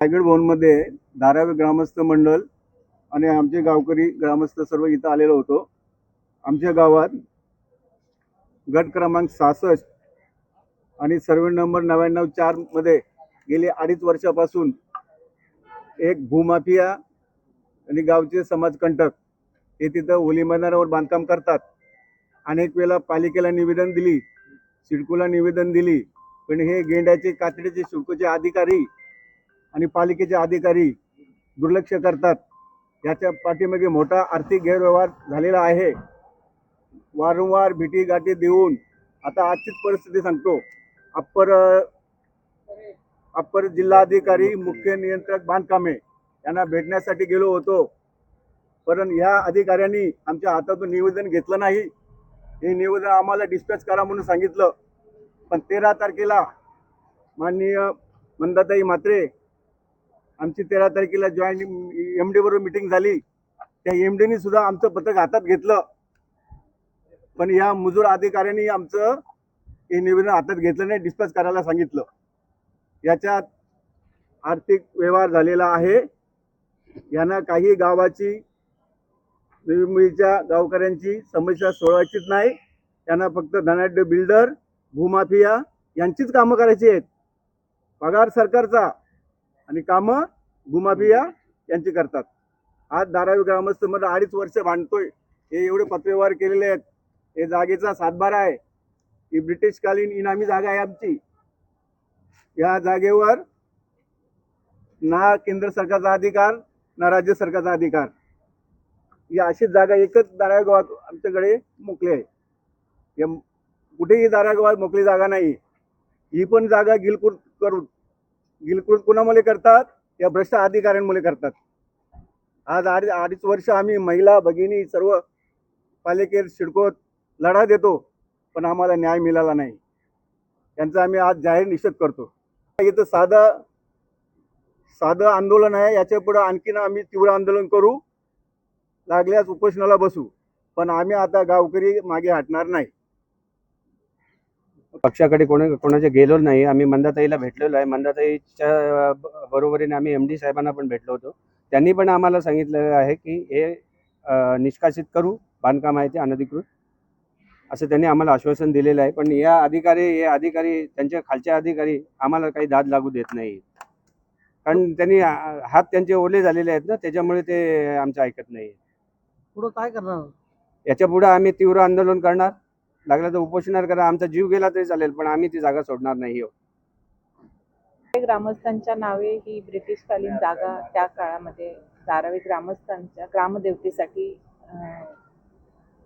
रायगड भवनमध्ये धारावी ग्रामस्थ मंडळ आणि आमचे गावकरी ग्रामस्थ सर्व इथं आलेलो होतो. आमच्या गावात गट क्रमांक सहासष्ट आणि सर्वे नंबर नव्याण्णव चारमध्ये गेली अडीच वर्षापासून एक भूमाफिया आणि गावचे समाजकंटक हे तिथं होली मैदानावर बांधकाम करतात. अनेक वेळा पालिकेला निवेदन दिली सिडकोला निवेदन दिली पण हे गेंड्याचे कातडीचे शुल्कचे अधिकारी आणि पालिकेचे अधिकारी दुर्लक्ष करतात. याच्या पाठीमागे मोठा आर्थिक गैरव्यवहार झालेला आहे. वारंवार भेटी गाठी देऊन आता आजचीच परिस्थिती सांगतो. अप्पर अप्पर जिल्हाधिकारी मुख्य नियंत्रक बांधकामे यांना भेटण्यासाठी गेलो होतो. पण ह्या अधिकाऱ्यांनी आमच्या हातातून निवेदन घेतलं नाही. हे निवेदन आम्हाला डिस्पॅच करा म्हणून सांगितलं. पण तेरा तारखेला माननीय मंदाताई म्हात्रे आमची तेरा तारखेला जॉईंट एम डी बरोबर मिटिंग झाली. त्या एम डीनी सुद्धा आमचं पत्रक हातात घेतलं. पण या मुजूर अधिकाऱ्यांनी आमचं हे निवेदन हातात घेतलं नाही डिस्पॅच करायला सांगितलं. याच्यात आर्थिक व्यवहार झालेला आहे. यांना काही गावाची मुंबईच्या गावकऱ्यांची समस्या सोडवायचीच नाही. त्यांना फक्त धनाढ्य बिल्डर भूमाफिया यांचीच कामं करायची आहेत. पगार सरकारचा. आणि कामं गुमाबिया यांची करतात. आज धारावी ग्रामस्थमध्ये अडीच वर्ष भांडतोय. हे एवढे पत्रव्यवहार केलेले आहेत. हे जागेचा सातबारा आहे. ही ब्रिटिशकालीन इनामी जागा आहे आमची. या जागेवर ना केंद्र सरकारचा अधिकार ना राज्य सरकारचा अधिकार. या अशीच जागा एकच दारा गावात आमच्याकडे मोकली आहे. या कुठेही दारा गावात मोकळी जागा नाही. ही पण जागा गिलकूर करून गिलकृत कुणामुळे करतात? या भ्रष्ट अधिकाऱ्यांमुळे करतात. आज अडीच अडीच वर्ष आम्ही महिला भगिनी सर्व पालिकेत सिडकोत लढा देतो पण आम्हाला न्याय मिळाला नाही. त्यांचा आम्ही आज जाहीर निषेध करतो. इथं साधं साधं आंदोलन आहे याच्या पुढं आणखीन आम्ही तीव्र आंदोलन करू लागल्यास उपोषणाला बसू पण आम्ही आता गावकरी मागे हटणार नाही. पक्षाकडे कोणी कोणाच्या गेलो नाही. आम्ही मंदाताईला भेटलेलो आहे. मंदाताईच्या बरोबरीने आम्ही एम डी साहेबांना पण भेटलो होतो. त्यांनी पण आम्हाला सांगितलेलं आहे की हे निष्कासित करू बांधकाम आहे ते अनधिकृत असं त्यांनी आम्हाला आश्वासन दिलेलं आहे. पण या अधिकारी हे अधिकारी त्यांच्या खालच्या अधिकारी आम्हाला काही दाद लागू देत नाही कारण त्यांनी हात त्यांचे ओले झालेले आहेत ना त्याच्यामुळे ते आमचं ऐकत नाही पुढं काय करणार? याच्यापुढे आम्ही तीव्र आंदोलन करणार. लागला तर उपोषणार करा आमचा जीव गेला तरी चालेल पण आम्ही ती जागा सोडणार नाही आहोत. ग्रामस्थांच्या नावे ही ब्रिटिशकालीन जागा त्या काळामध्ये धारावी ग्रामस्थांच्या ग्रामदेवतेसाठी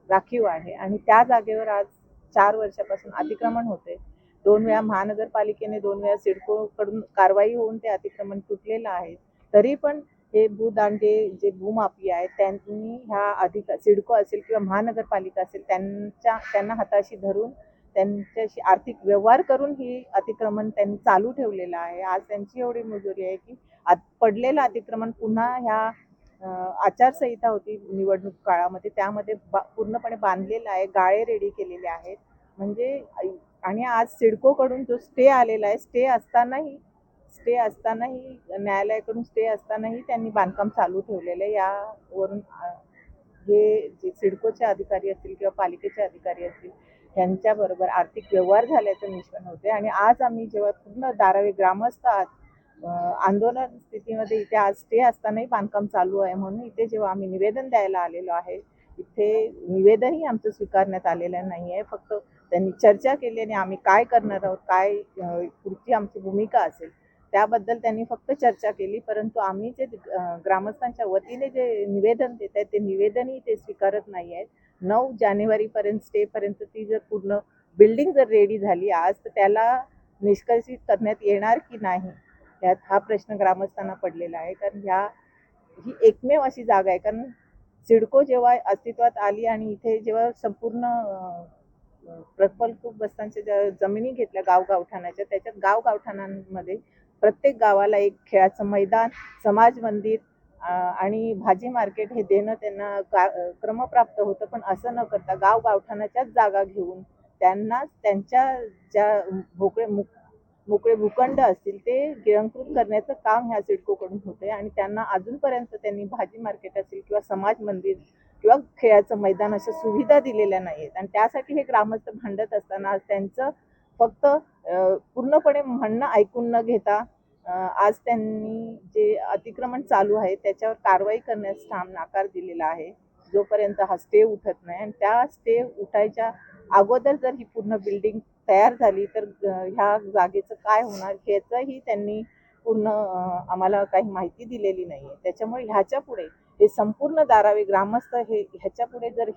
राखीव आहे. आणि त्या जागेवर आज चार वर्षापासून अतिक्रमण होते दोन वेळा महानगरपालिकेने दोन वेळा सिडकोकडून कारवाई होऊन ते अतिक्रमण तुटलेलं आहे. तरी पण हे भूदांडे जे भूमाफी आहेत त्यांनी ह्या अधिक सिडको असेल किंवा महानगरपालिका असेल त्यांच्या त्यांना हाताशी धरून त्यांच्याशी आर्थिक व्यवहार करून ही अतिक्रमण त्यांनी चालू ठेवलेलं आहे. आज त्यांची एवढी मजुरी आहे की आत पडलेलं अतिक्रमण पुन्हा ह्या आचारसंहिता होती निवडणूक काळामध्ये त्यामध्ये बा पूर्णपणे बांधलेलं आहे गाळे रेडी केलेले आहेत. म्हणजे आणि आज सिडकोकडून जो स्टे आलेला आहे स्टे असतानाही स्टे असतानाही न्यायालयाकडून स्टे असतानाही त्यांनी बांधकाम चालू ठेवलेलं आहे. यावरून हे जे सिडकोचे अधिकारी असतील किंवा पालिकेचे अधिकारी असतील यांच्याबरोबर आर्थिक व्यवहार झाल्याचं निष्पन्न होते आणि आज आम्ही जेव्हा पूर्ण दारावे ग्रामस्थ आहात आंदोलन स्थितीमध्ये इथे आज स्टे असतानाही बांधकाम चालू आहे. म्हणून इथे जेव्हा आम्ही निवेदन द्यायला आलेलो आहे इथे निवेदनही आमचं स्वीकारण्यात आलेलं नाही आहे. फक्त त्यांनी चर्चा केली आणि आम्ही काय करणार आहोत काय पुढची आमची भूमिका असेल त्याबद्दल त्यांनी फक्त चर्चा केली परंतु आम्ही जे ग्रामस्थांच्या वतीने जे निवेदन देत आहेत ते निवेदनही ते स्वीकारत नाही आहेत. नऊ जानेवारीपर्यंत स्टेपर्यंत ती जर पूर्ण बिल्डिंग जर रेडी झाली आज तर त्याला निष्कर्षित करण्यात येणार की नाही यात हा प्रश्न ग्रामस्थांना पडलेला आहे. कारण ह्या ही एकमेव अशी जागा आहे. कारण सिडको जेव्हा अस्तित्वात आली आणि इथे जेव्हा संपूर्ण प्रकल्प बस्तांच्या ज्या जमिनी घेतल्या गाव गावठाणाच्या त्याच्यात गाव गावठाणांमध्ये प्रत्येक गावाला एक खेळाचं मैदान समाज मंदिर आणि भाजी मार्केट हे देणं त्यांना का क्रमप्राप्त होतं. पण असं न करता गाव गावठाणाच्याच जागा घेऊन त्यांना त्यांच्या ज्या भोकळे मुक मोकळे भूखंड असतील ते गिळंकृत करण्याचं काम ह्या सिडकोकडून होते आणि त्यांना अजूनपर्यंत त्यांनी भाजी मार्केट असेल किंवा समाज मंदिर किंवा खेळाचं मैदान अशा सुविधा दिलेल्या नाही आहेत आणि त्यासाठी हे ग्रामस्थ भांडत असताना त्यांचं फक्त पूर्णपणे म्हणणं ऐकून न घेता आज त्यांनी जे अतिक्रमण चालू आहे त्याच्यावर कारवाई करण्यास ठाम नाकार दिलेला आहे. जोपर्यंत हा स्टे उठत नाही आणि त्या स्टे उठायच्या अगोदर जर ही पूर्ण बिल्डिंग तयार झाली तर ह्या जागेचं काय होणार ह्याचंही त्यांनी पूर्ण आम्हाला काही माहिती दिलेली नाही आहे त्याच्यामुळे ह्याच्या पुढे हे संपूर्ण दारावे ग्रामस्थ हे ह्याच्या पुढे जर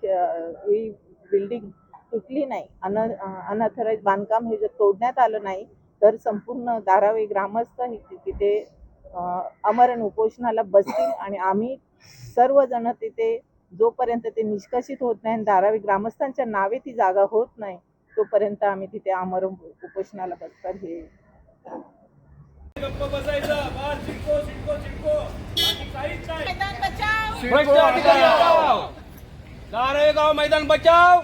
ही बिल्डिंग तुटली नाही अन अनअथराईज बांधकाम हे जर तोडण्यात आलं नाही तर संपूर्ण धारावे ग्रामस्थ हे ति- तिथे अमरण उपोषणाला बसतील आणि आम्ही सर्वजण तिथे जोपर्यंत ते निष्कासित होत नाही आणि धारावी ग्रामस्थांच्या नावे ती जागा होत नाही तोपर्यंत आम्ही तिथे आमरण उपोषणाला बसतात हे. हटाओ नारायणगाव मैदान बचाव.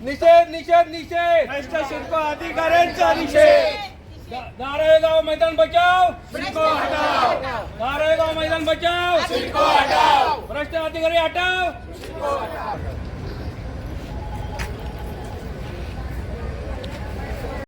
निषेध निषेध निषेध. भ्रष्ट शिल्प अधिकाऱ्यांचा निषेध. नारायणगाव मैदान बचाव. नारायणगाव मैदान बचाव. भ्रष्ट अधिकारी हटाव.